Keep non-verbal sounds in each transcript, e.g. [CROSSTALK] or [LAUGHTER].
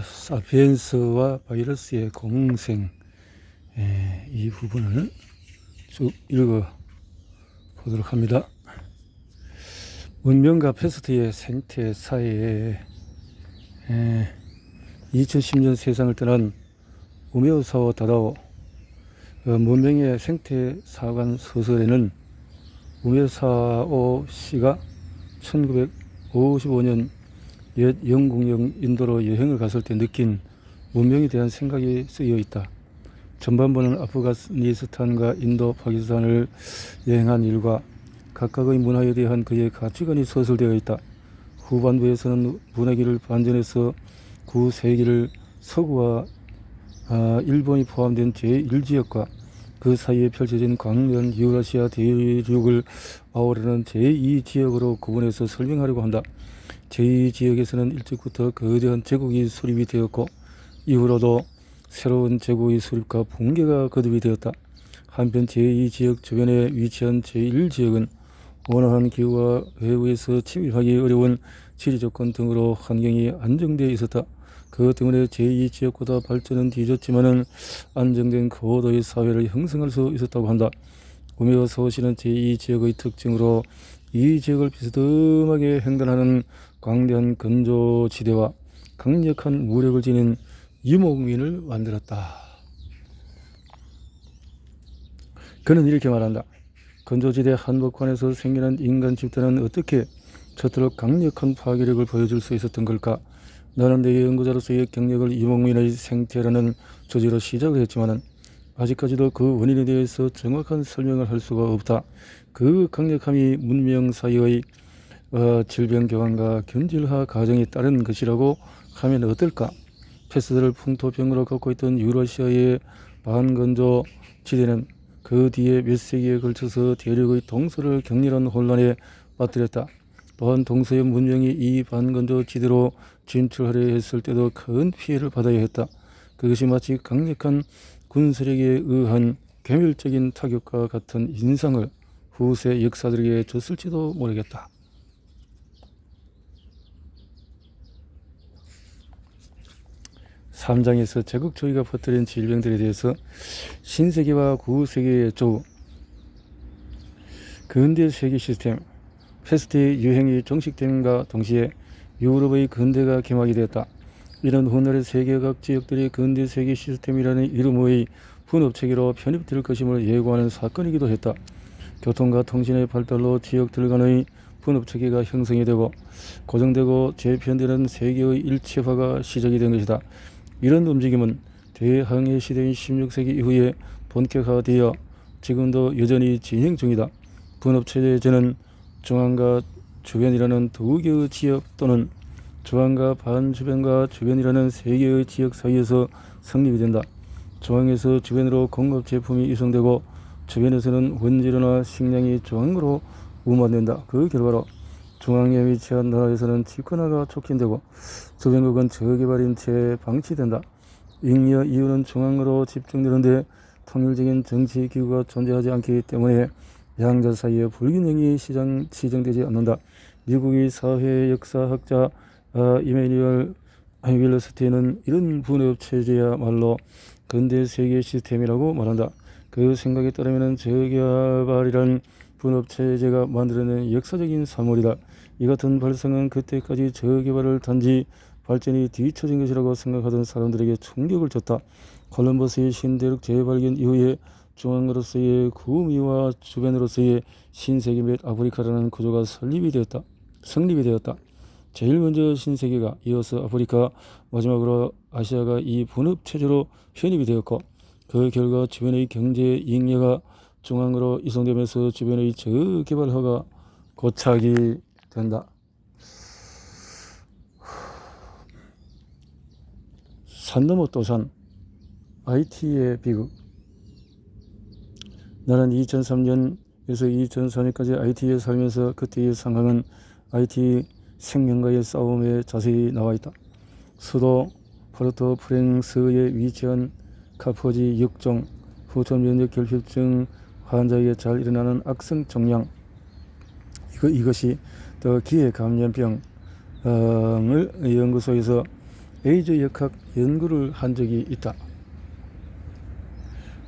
자, 사피엔스와 바이러스의 공생 예, 이 부분을 쭉 읽어 보도록 합니다. 문명과 패스트의 생태 사이에 예, 2010년 세상을 떠난 우메오사오 다다오 어, 문명의 생태 사관 소설에는 우메오사오 씨가 1955년 옛 영국령 인도로 여행을 갔을 때 느낀 문명에 대한 생각이 쓰여 있다. 전반부는 아프가니스탄과 인도, 파키스탄을 여행한 일과 각각의 문화에 대한 그의 가치관이 서술되어 있다. 후반부에서는 문화기를 반전해서 구세기를 서구와 아, 일본이 포함된 제1지역과 그 사이에 펼쳐진 광면 유라시아 대륙을 아우르는 제2지역으로 구분해서 설명하려고 한다. 제2지역에서는 일찍부터 거대한 제국이 수립이 되었고 이후로도 새로운 제국의 수립과 붕괴가 거듭이 되었다. 한편 제2지역 주변에 위치한 제1지역은 원활한 기후와 외부에서 침입하기 어려운 지리 조건 등으로 환경이 안정되어 있었다. 그 때문에 제2지역보다 발전은 뒤졌지만은 안정된 고도의 사회를 형성할 수 있었다고 한다. 우메어 서시는 제2지역의 특징으로 이 지역을 비스듬하게 횡단하는 광대한 건조지대와 강력한 무력을 지닌 유목민을 만들었다. 그는 이렇게 말한다. 건조지대 한복판에서 생겨난 인간 집단은 어떻게 저토록 강력한 파괴력을 보여줄 수 있었던 걸까? 나는 내 연구자로서의 경력을 유목민의 생태라는 조지로 시작을 했지만은 아직까지도 그 원인에 대해서 정확한 설명을 할 수가 없다. 그 강력함이 문명 사이의 어, 질병 교환과 견질화 과정에 따른 것이라고 하면 어떨까? 패스트를 풍토병으로 갖고 있던 유러시아의 반건조 지대는 그 뒤에 몇 세기에 걸쳐서 대륙의 동서를 격렬한 혼란에 빠뜨렸다. 또한 동서의 문명이 이 반건조 지대로 진출하려 했을 때도 큰 피해를 받아야 했다. 그것이 마치 강력한 군세력에 의한 괴멸적인 타격과 같은 인상을 후세 역사들에게 줬을지도 모르겠다. 삼장에서 제국주의가 퍼뜨린 질병들에 대해서 신세계와 구세계의 조 근대 세계 시스템 패스트의 유행이 정식됨과 동시에 유럽의 근대가 개막이 되었다. 이런 훗날의 세계 각 지역들이 근대 세계 시스템이라는 이름의 분업체계로 편입될 것임을 예고하는 사건이기도 했다. 교통과 통신의 발달로 지역들 간의 분업체계가 형성이 되고 고정되고 재편되는 세계의 일체화가 시작이 된 것이다. 이런 움직임은 대항해 시대인 16세기 이후에 본격화되어 지금도 여전히 진행 중이다. 분업체제는 중앙과 주변이라는 두 개의 지역 또는 중앙과 반주변과 주변이라는 세 개의 지역 사이에서 성립이 된다. 중앙에서 주변으로 공급 제품이 이송되고 주변에서는 원재료나 식량이 중앙으로 운반된다. 그 결과로 중앙에 위치한 나라에서는 집권화가 촉진되고 주변국은 저개발인 채 방치된다. 잉여 이유는 중앙으로 집중되는데 통일적인 정치 기구가 존재하지 않기 때문에 양자 사이의 불균형이 시장, 시정되지 않는다. 미국의 사회 역사학자 아, 이메뉴얼 윌러스티는 이런 분업 체제야말로 근대 세계 시스템이라고 말한다. 그 생각에 따르면 저개발이란 분업 체제가 만들어낸 역사적인 사물이다. 이 같은 발상은 그때까지 저개발을 단지 발전이 뒤처진 것이라고 생각하던 사람들에게 충격을 줬다. 콜럼버스의 신대륙 재발견 이후에 중앙으로서의 구미와 주변으로서의 신세계 및 아프리카라는 구조가 설립이 되었다. 성립이 되었다. 제일 먼저 신세계가 이어서 아프리카 마지막으로 아시아가 이 분업 체제로 편입이 되었고 그 결과 주변의 경제 잉여가 중앙으로 이송되면서 주변의 저개발화가 고착이 된다. 산 넘어 또 산 IT의 비극 나는 2003년에서 2004년까지 IT에 살면서 그때의 상황은 IT 생명과의 싸움에 자세히 나와 있다. 수도 포르토 프랑스에 위치한 카포지 육종 후천 면역 결핍증 환자에게 잘 일어나는 악성 종양 이것이 더 기회 감염병을 연구소에서 에이즈 역학 연구를 한 적이 있다.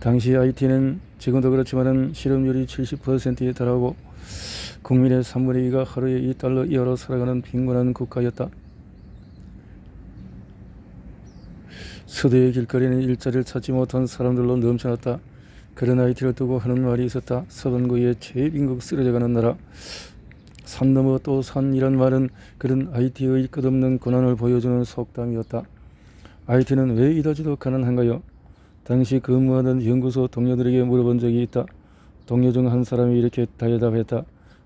당시 IT는 지금도 그렇지만은 실업률이 70%에 달하고 국민의 3분의 2가 하루에 2달러 이하로 살아가는 빈곤한 국가였다. 서대의 길거리는 일자리를 찾지 못한 사람들로 넘쳐났다. 그런 IT를 두고 하는 말이 있었다. 서반구의 최빈국 쓰러져가는 나라. 산 넘어 또 산 이란 말은 그런 IT의 끝없는 고난을 보여주는 속담이었다. IT는 왜 이다지도 가난한가요? 당시 근무하던 연구소 동료들에게 물어본 적이 있다. 동료 중 한 사람이 이렇게 대답했다.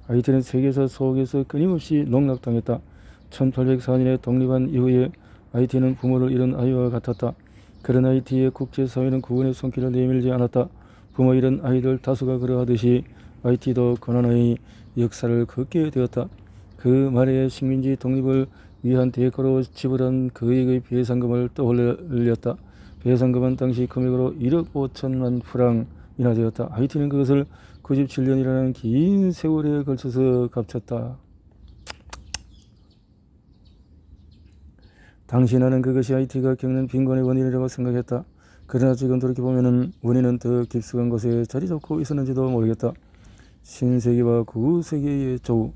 IT는 세계사 속에서 끊임없이 농락당했다. 1804년에 독립한 이후에 IT는 부모를 잃은 아이와 같았다. 그런 IT의 국제사회는 구원의 손길을 내밀지 않았다. 부모 잃은 아이들 다수가 그러하듯이 IT도 고난의 역사를 걷게 되었다. 그 말에 식민지 독립을 위한 대가로 지불한 그에게 배상금을 떠올렸다. 배상금은 당시 금액으로 1억 5천만 프랑이나 되었다. 하이티는 그것을 97년이라는 긴 세월에 걸쳐서 갚쳤다. 당시 나는 그것이 하이티가 겪는 빈곤의 원인이라고 생각했다. 그러나 지금 돌이켜보면 원인은 더 깊숙한 곳에 자리 잡고 있었는지도 모르겠다. 신세기와 9세기의 조우,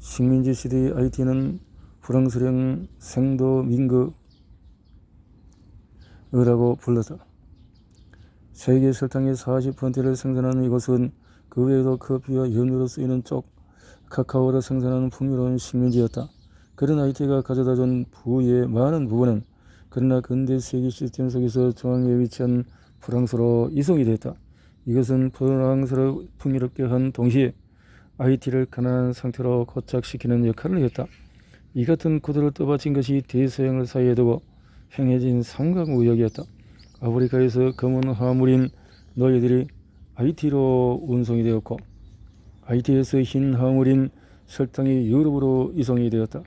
식민지 시대의 IT는 프랑스령 생도 민거 의라고 불렀다. 세계 설탕의 40%를 생산하는 이곳은 그 외에도 커피와 연료로 쓰이는 쪽, 카카오를 생산하는 풍요로운 식민지였다. 그런 IT가 가져다 준 부의 많은 부분은 그러나 근대 세계 시스템 속에서 중앙에 위치한 프랑스로 이송이 됐다. 이것은 프랑스를 풍요롭게 한 동시에 IT를 가난한 상태로 고착시키는 역할을 했다. 이 같은 구도를 떠받친 것이 대서양을 사이에 두고 행해진 삼각무역이었다. 아프리카에서 검은 화물인 너희들이 IT로 운송이 되었고 IT에서 흰 화물인 설탕이 유럽으로 이송이 되었다.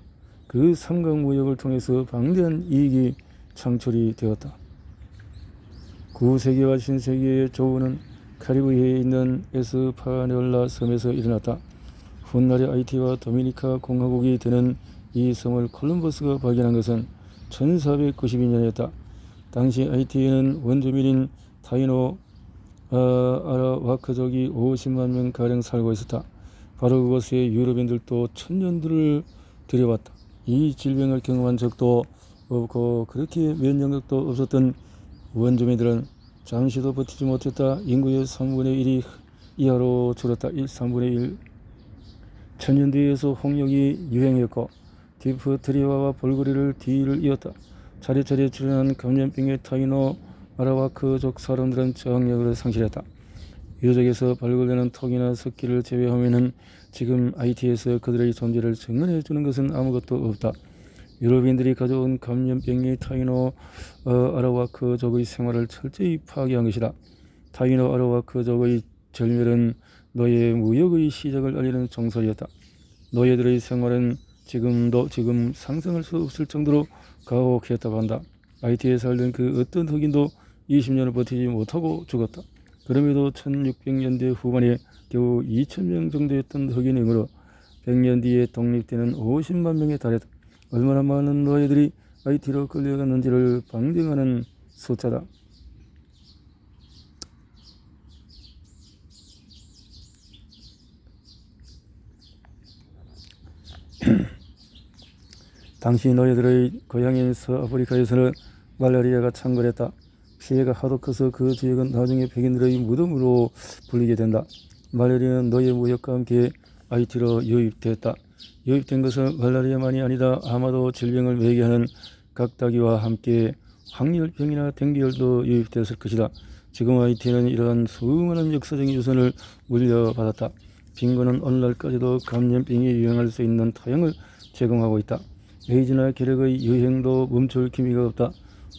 그 삼각무역을 통해서 방대한 이익이 창출이 되었다. 9세기와 신세기의 조우는 카리브해에 있는 에스파뇰라 섬에서 일어났다. 훗날의 아이티와 도미니카 공화국이 되는 이 섬을 콜럼버스가 발견한 것은 1492년이었다. 당시 아이티에는 원주민인 타이노 어, 아라와크족이 50만 명 가량 살고 있었다. 바로 그곳에 유럽인들도 천년들을 들여왔다. 이 질병을 경험한 적도 없고 그렇게 면역력도 없었던 원주민들은 잠시도 버티지 못했다. 인구의 3분의 1이 이하로 줄었다. 1, 3분의 1. 천년 뒤에서 홍역이 유행했고 디프트리아와 볼거리를 뒤를 이었다. 차례차례 출현한 감염병의 타이노 아라와크족 사람들은 저항력을 상실했다. 유적에서 발굴되는 턱이나 석기를 제외하면은 지금 IT에서 그들의 존재를 증언해 주는 것은 아무것도 없다. 유럽인들이 가져온 감염병이 타이노 어, 아라와크족의 생활을 철저히 파괴한 것이다. 타이노 아라와크족의 절멸은 노예 무역의 시작을 알리는 정설이었다. 노예들의 생활은 지금도 지금 상상할 수 없을 정도로 가혹했다고 한다. IT에 살던 그 어떤 흑인도 20년을 버티지 못하고 죽었다. 그럼에도 1600년대 후반에 겨우 2000명 정도였던 흑인이므로 100년 뒤에 독립되는 50만 명에 달했다. 얼마나 많은 노예들이 IT로 끌려갔는지를 방증하는 숫자다. [CLEARS THROAT] 당시 노예들의 고향인 서아프리카에서는 말라리아가 창궐했다. 피해가 하도 커서 그 지역은 나중에 백인들의 무덤으로 불리게 된다. 말라리아는 노예 무역과 함께 IT로 유입됐다. 유입된 것은 말라리아만이 아니다. 아마도 질병을 매개하는 각다기와 함께 황열병이나 댕기열도 유입되었을 것이다. 지금 IT는 이러한 수많은 역사적인 유산을 물려받았다. 빈곤은 오늘날까지도 감염병이 유행할 수 있는 토양을 제공하고 있다. 에이즈나 기력의 유행도 멈출 기미가 없다.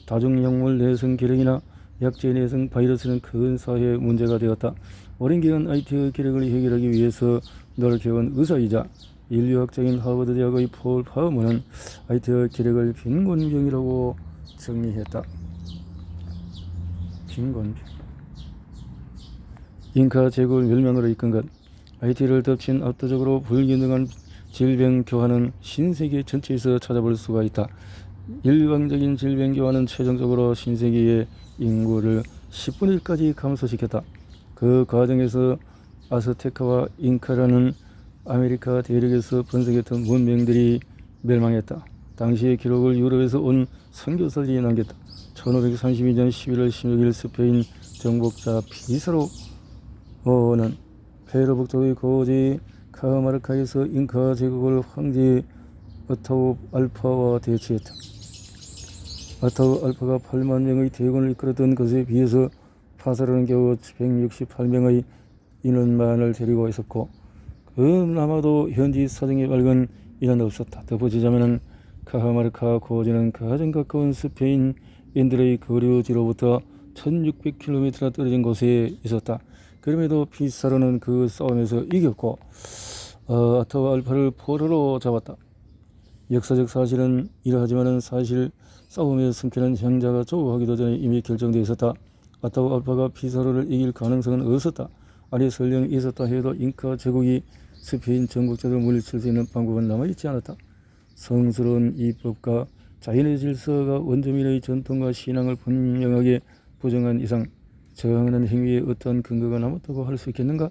다중약물 내성 기력이나 약제 내성 바이러스는 큰 사회 문제가 되었다. 오랜 기간 IT의 기력을 해결하기 위해서 노력해온 의사이자 인류학자인 하버드 대학의 폴 파워먼은 IT의 기력을 빈곤병이라고 정리했다. 빈곤병. 잉카 제국을 멸망으로 이끈 것. IT를 덮친 압도적으로 불균등한 질병 교환은 신세계 전체에서 찾아볼 수가 있다. 일방적인 질병 교환은 최종적으로 신세계의 인구를 10분의 1까지 감소시켰다. 그 과정에서 아스테카와 잉카라는 아메리카 대륙에서 번성했던 문명들이 멸망했다. 당시의 기록을 유럽에서 온 선교사들이 남겼다. 1532년 11월 16일 스페인 정복자 피사로는 페루 북쪽의 고지 카마르카에서 잉카 제국을 황제 어타우 알파와 대치했다. 아타우 알파가 8만 명의 대군을 이끌었던 것에 비해서 파사로는 겨우 168명의 인원만을 데리고 있었고 그 남아도 현지 사정에 밝은 인은 없었다. 덧붙이자면 카하마르카 고지는 가장 가까운 스페인 인들의 거류지로부터 1600km나 떨어진 곳에 있었다. 그럼에도 피사로는 그 싸움에서 이겼고 어, 아타우 알파를 포로로 잡았다. 역사적 사실은 이러하지만은 사실 싸움에 승패는 형자가 조우하기도 전에 이미 결정되어 있었다. 아타우 알파가 피사로를 이길 가능성은 없었다. 아니 설령 있었다 해도 잉카 제국이 스페인 전국자를 물리칠 수 있는 방법은 남아있지 않았다. 성스러운 이법과 자연의 질서가 원주민의 전통과 신앙을 분명하게 부정한 이상 저항하는 행위에 어떠한 근거가 남았다고 할 수 있겠는가?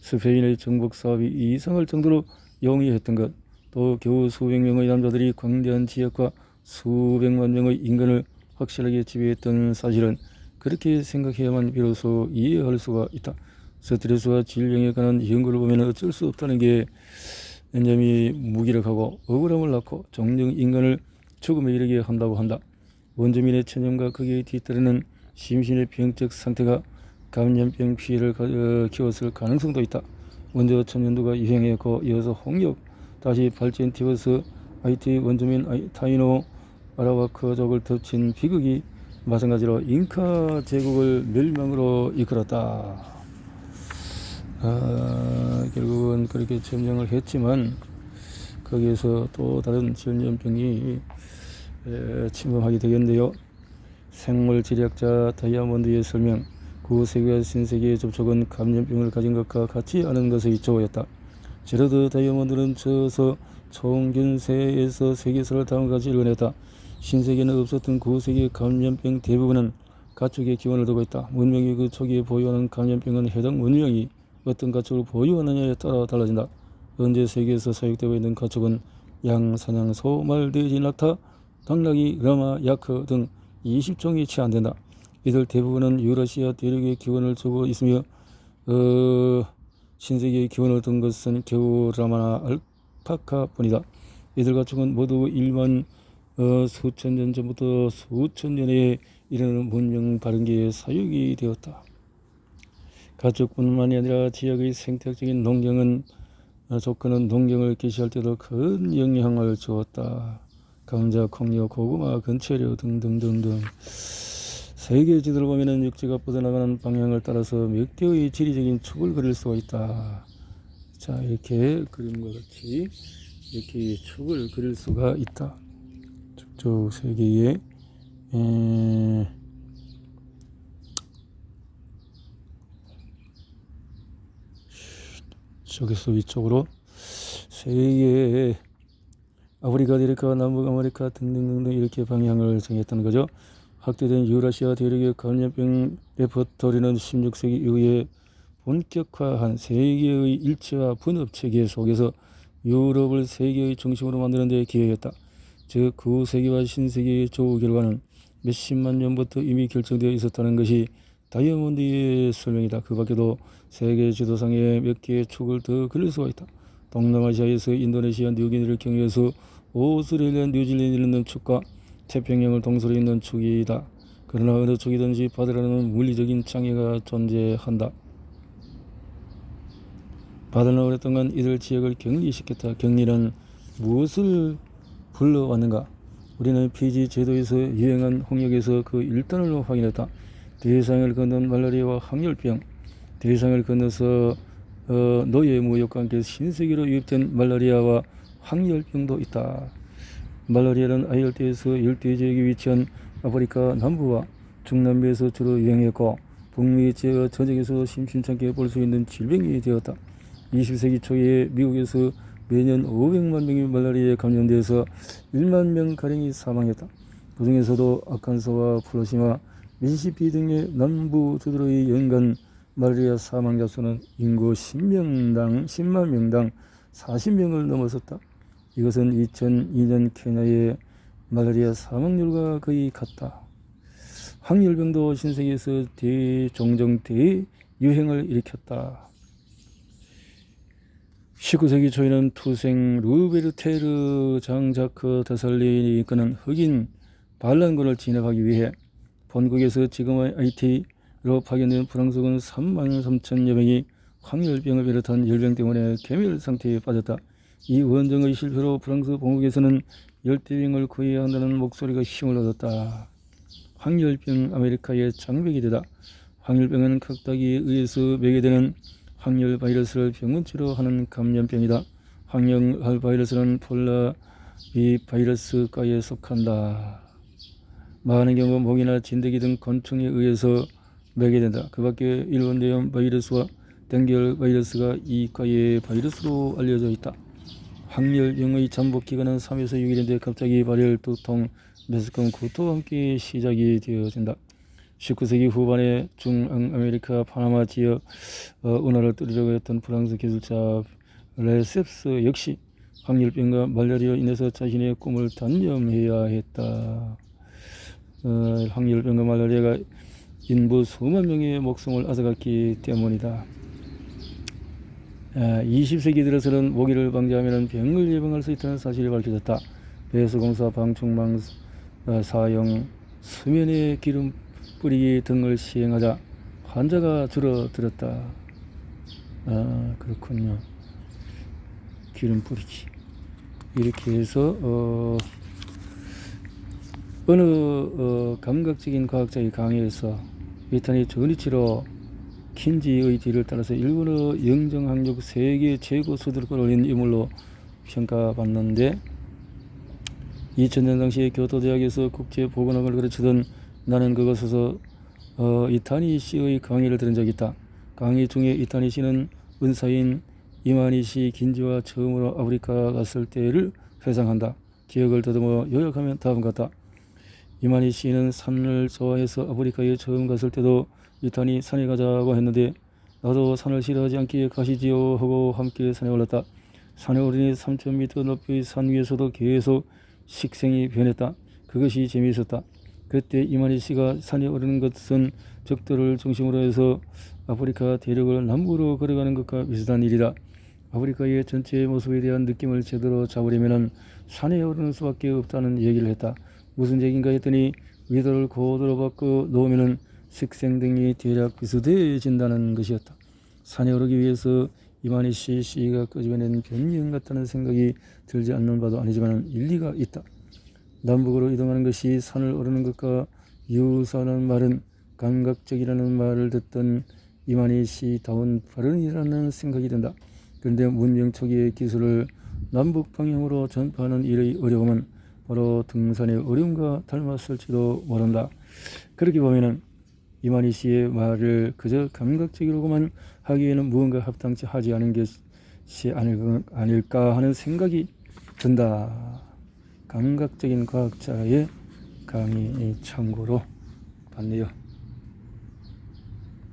스페인의 정복 사업이 이상할 정도로 용이했던 것, 또 겨우 수백 명의 남자들이 광대한 지역과 수백만 명의 인간을 확실하게 지배했던 사실은 그렇게 생각해야만 비로소 이해할 수가 있다. 스트레스와 질병에 관한 연구를 보면 어쩔 수 없다는 게 낸점이 무기력하고 억울함을 낳고 종종 인간을 죽음에 이르게 한다고 한다. 원주민의 체념과 거기에 뒤따르는 심신의 병적 상태가 감염병 피해를 가- 어, 키웠을 가능성도 있다. 먼저 천연두가 유행했고 이어서 홍역, 다시 발전 티버스, IT 원주민 타이노 아라와크족을 덮친 비극이 마찬가지로 잉카 제국을 멸망으로 이끌었다. 아, 결국은 그렇게 점령을 했지만 거기에서 또 다른 전염병이 에, 침범하게 되겠는데요. 생물 지략자 다이아몬드의 설명 구세계와 신세계의 접촉은 감염병을 가진 것과 같지 않은 것의 조였다. 제로드 다이아몬드는 저서 총균세에서 세계사를 다음과 같이 읽어냈다. 신세계는 없었던 구세계 감염병 대부분은 가축의 기원을 두고 있다. 문명이 그 초기에 보유하는 감염병은 해당 문명이 어떤 가축을 보유하느냐에 따라 달라진다. 현재 세계에서 사육되고 있는 가축은 양, 사냥, 소, 말, 돼지, 낙타, 당나귀, 라마, 야크 등 20종이 채 안 된다. 이들 대부분은 유러시아 대륙의 기원을 두고 있으며 어, 신세계의 기원을 둔 것은 겨우 라마나 알파카뿐이다. 이들 가축은 모두 일만 어, 수천 년 전부터 수천 년에 이르는 문명 발행기에 사육이 되었다. 가축뿐만이 아니라 지역의 생태학적인 농경은 어, 조건은 농경을 개시할 때도 큰 영향을 주었다. 감자, 콩류, 고구마, 건체류 등등등등. 세계 지도를 보면은 육지가 뻗어나가는 방향을 따라서 몇 개의 지리적인 축을 그릴 수가 있다. 자, 이렇게 그림과 같이 이렇게 축을 그릴 수가 있다. 저쪽 세 개의 에, 저기서 위쪽으로 세 개의 아프리카 대륙과 남북 아메리카 등등등등 이렇게 방향을 정했다는 거죠. 확대된 유라시아 대륙의 감염병 레퍼토리는 16세기 이후에 본격화한 세계의 일체화 분업 체계 속에서 유럽을 세계의 중심으로 만드는 데 기여했다. 즉, 구세기와 신세기의 조우 결과는 몇십만 년부터 이미 결정되어 있었다는 것이 다이아몬드의 설명이다. 그 밖에도 세계 지도상에 몇 개의 축을 더 그릴 수가 있다. 동남아시아에서 인도네시아, 뉴기니를 경유해서 오스트레일리아, 뉴질랜드를 잇는 축과 태평양을 동서로 잇는 축이다. 그러나 어느 축이든지 받으라는 물리적인 장애가 존재한다. 바다는 오랫동안 이들 지역을 격리시켰다. 격리는 무엇을 불러왔는가? 우리는 피지 제도에서 유행한 홍역에서 그 일단을 확인했다. 대상을 건넌 말라리아와 항열병, 대상을 건너서 어, 노예 무역과 함께 신세계로 유입된 말라리아와 항열병도 있다. 말라리아는 아열대에서 열대 지역에 위치한 아프리카 남부와 중남미에서 주로 유행했고 북미 지역 전역에서 심심찮게 볼 수 있는 질병이 되었다. 20세기 초에 미국에서 매년 500만 명이 말라리아에 감염돼서 1만 명 가량이 사망했다. 그 중에서도 아칸소와 플로시마, 미시시피 등의 남부 주들의 연간 말라리아 사망자 수는 인구 10명당 10만 명당 40명을 넘어섰다. 이것은 2002년 케냐의 말라리아 사망률과 거의 같다. 황열병도 신세계에서 대종정 대유행을 일으켰다. 19세기 초에는 투생 루베르테르 장자크 데살린이 이끄는 흑인 반란군을 진압하기 위해 본국에서 지금의 IT로 파견된 프랑스군 3만 3천여 명이 황열병을 비롯한 열병 때문에 괴멸 상태에 빠졌다. 이 원정의 실패로 프랑스 본국에서는 열대병을 구해야 한다는 목소리가 힘을 얻었다. 황열병 아메리카의 장벽이 되다. 황열병은 각닭에 의해서 매개되는 황열 바이러스를 병원 치료 하는 감염병이다. 황열 바이러스는 폴라비 바이러스과에 속한다. 많은 경우 모기나 진드기 등 곤충에 의해서 매개된다. 그 밖에 일본 대염 바이러스와 댕결 바이러스가 이 과의 바이러스로 알려져 있다. 황열병의 잠복 기간은 3에서 6일인데 갑자기 발열, 두통, 메스꺼운 구토와 함께 시작이 되어진다. 19세기 후반에 중앙아메리카 파나마 지역 어, 운하를 뚫으려고 했던 프랑스 기술자 레셉스 역시 황열병과 말라리아로 인해서 자신의 꿈을 단념해야 했다. 어, 황열병과 말라리아가 인부 수만 명의 목숨을 앗아갔기 때문이다. 아, 20세기 들어서는 모기를 방지하면 병을 예방할 수 있다는 사실이 밝혀졌다. 배수공사, 방충망 어, 사용, 수면에 기름 뿌리기 등을 시행하자 환자가 줄어들었다. 아, 그렇군요. 기름 뿌리기. 이렇게 해서, 어, 어느, 어, 감각적인 과학자의 강의에서 이탄이 전이치로 킨지의 뒤를 따라서 일본어 영정 학력 세계 최고 수두를 끌어올린 인물로 평가받는데 2000년 당시에 교토대학에서 국제보건학을 가르치던 나는 그것에서 어, 이타니 씨의 강의를 들은 적이 있다. 강의 중에 이타니 씨는 은사인 이만희 씨 긴지와 처음으로 아프리카 갔을 때를 회상한다. 기억을 더듬어 요약하면 다음과 같다. 이만희 씨는 산을 좋아해서 아프리카에 처음 갔을 때도 이탄이 산에 가자고 했는데 나도 산을 싫어하지 않기에 가시지요 하고 함께 산에 올랐다. 산에 오르니 3,000m 높이 산 위에서도 계속 식생이 변했다. 그것이 재미있었다. 그때 이만희 씨가 산에 오르는 것은 적들을 중심으로 해서 아프리카 대륙을 남부로 걸어가는 것과 비슷한 일이다. 아프리카의 전체 모습에 대한 느낌을 제대로 잡으려면 산에 오르는 수밖에 없다는 얘기를 했다. 무슨 얘기인가 했더니 위도를 고도로 바꿔 놓으면 식생 등이 대략 비슷해진다는 것이었다. 산에 오르기 위해서 이만희 씨 씨가 끄집어낸 변명 같다는 생각이 들지 않는 바도 아니지만 일리가 있다. 남북으로 이동하는 것이 산을 오르는 것과 유사하는 말은 감각적이라는 말을 듣던 이만희 씨다운 발언이라는 생각이 든다. 그런데 문명 초기의 기술을 남북 방향으로 전파하는 일의 어려움은 바로 등산의 어려움과 닮았을지도 모른다. 그렇게 보면은 이만희 씨의 말을 그저 감각적이로만 하기에는 무언가 합당치 하지 않은 것이 아닐까 하는 생각이 든다. 감각적인 과학자의 강의 참고로 봤네요.